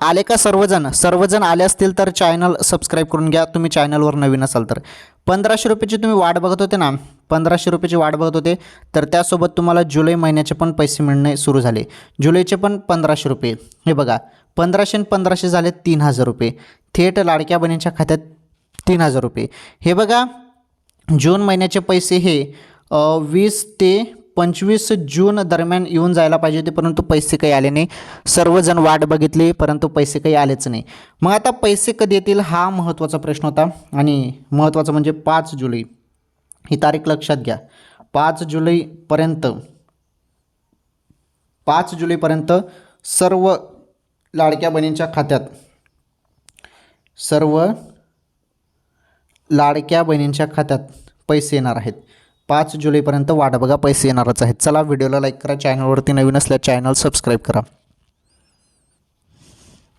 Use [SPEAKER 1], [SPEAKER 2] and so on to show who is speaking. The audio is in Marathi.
[SPEAKER 1] आले का सर्वजण? सर्वजण आले असतील तर चॅनल सबस्क्राईब करून घ्या. तुम्ही चॅनलवर नवीन असाल तर. पंधराशे रुपयाची तुम्ही वाट बघत होते ना? पंधराशे रुपयाची वाट बघत होते. तर त्यासोबत तुम्हाला जुलै महिन्याचे पण पैसे मिळणे सुरू झाले. जुलैचे पण पंधराशे रुपये. हे बघा पंधराशे आणि पंधराशे झाले तीन हजार रुपये. थेट लाडक्या बहिणीच्या खात्यात तीन हजार रुपये. हे बघा जून महिन्याचे पैसे हे वीस ते पंचवीस जून दरम्यान येऊन जायला पाहिजे होते परंतु पैसे काही आले नाही. सर्वजण वाट बघितली परंतु पैसे काही आलेच नाही. मग आता पैसे कधी येतील हा महत्त्वाचा प्रश्न होता. आणि महत्त्वाचं म्हणजे पाच जुलै. ही तारीख लक्षात घ्या. पाच जुलैपर्यंत पाच जुलैपर्यंत सर्व लाडक्या बहिणींच्या खात्यात सर्व लाडक्या बहिणींच्या खात्यात पैसे येणार आहेत. पाच जुलैपर्यंत वाट बघा पैसे येणारच आहेत. चला व्हिडिओला लाईक करा चॅनलवरती नवीन असल्या चॅनल सबस्क्राईब करा.